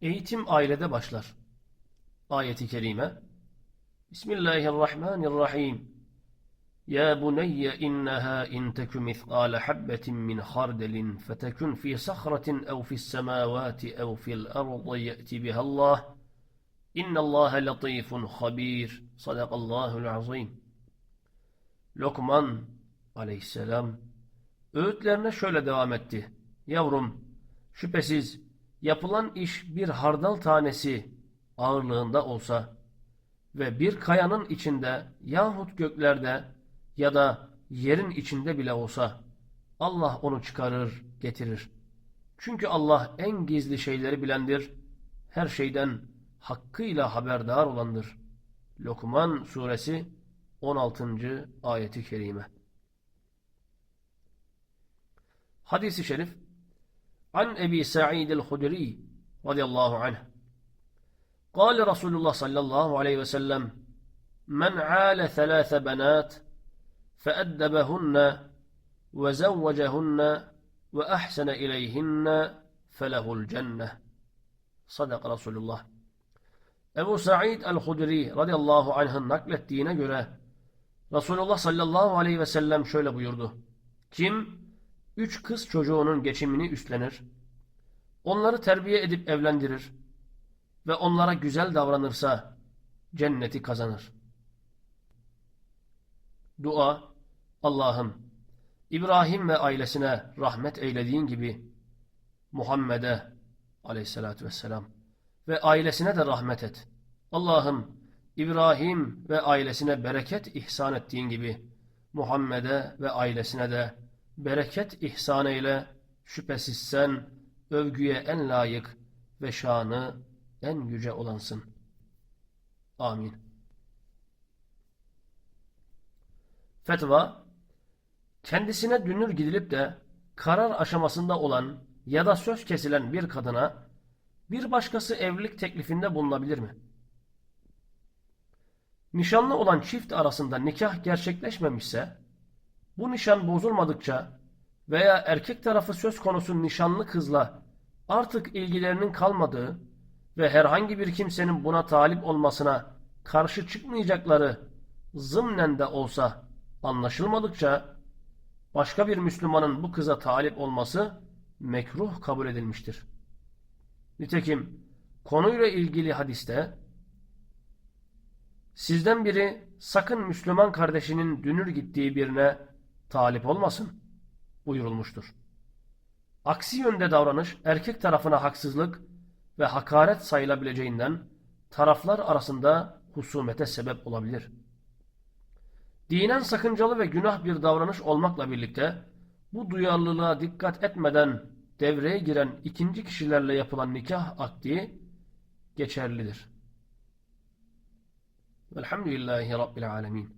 Eğitim ailede başlar. Ayeti kerime. Bismillahirrahmanirrahim. Ya bunayya innaha in teku mithqala habbatin min khardalin fetekun fi sakhratin ev fis semawati ev fil ardı ye'ti biha Allah. İnnallaha latifun habir. Sadakallahul azim. Lokman aleyhisselam öğütlerine şöyle devam etti. Yavrum, şüphesiz yapılan iş bir hardal tanesi ağırlığında olsa ve bir kayanın içinde yahut göklerde ya da yerin içinde bile olsa Allah onu çıkarır, getirir. Çünkü Allah en gizli şeyleri bilendir, her şeyden hakkıyla haberdar olandır. Lokman suresi 16. ayeti kerime. Hadis-i şerif عن أبي سعيد الخدري رضي الله عنه. قال رسول الله صلى الله عليه وسلم من عال ثلاث بنات فأدبهن وزوجهن وأحسن إليهن فله الجنة. صدق رسول الله. أبو سعيد الخدري رضي الله عنه نقل الدين göre رسول الله صلى الله عليه وسلم şöyle buyurdu Kim üç kız çocuğunun geçimini üstlenir, onları terbiye edip evlendirir ve onlara güzel davranırsa cenneti kazanır. Dua Allah'ım İbrahim ve ailesine rahmet eylediğin gibi Muhammed'e aleyhissalatü vesselam ve ailesine de rahmet et. Allah'ım İbrahim ve ailesine bereket ihsan ettiğin gibi Muhammed'e ve ailesine de bereket ihsan eyle. Şüphesiz sen övgüye en layık ve şanı en yüce olansın. Amin. Fetva Kendisine dünür gidilip de karar aşamasında olan ya da söz kesilen bir kadına bir başkası evlilik teklifinde bulunabilir mi? Nişanlı olan çift arasında nikah gerçekleşmemişse, bu nişan bozulmadıkça veya erkek tarafı söz konusu nişanlı kızla artık ilgilerinin kalmadığı ve herhangi bir kimsenin buna talip olmasına karşı çıkmayacakları zımnen de olsa anlaşılmadıkça başka bir Müslümanın bu kıza talip olması mekruh kabul edilmiştir. Nitekim konuyla ilgili hadiste sizden biri sakın Müslüman kardeşinin dünür gittiği birine talip olmasın buyurulmuştur. Aksi yönde davranış erkek tarafına haksızlık ve hakaret sayılabileceğinden taraflar arasında husumete sebep olabilir. Dinen sakıncalı ve günah bir davranış olmakla birlikte bu duyarlılığa dikkat etmeden devreye giren ikinci kişilerle yapılan nikah akdi geçerlidir. Velhamdülillahi Rabbil Alemin.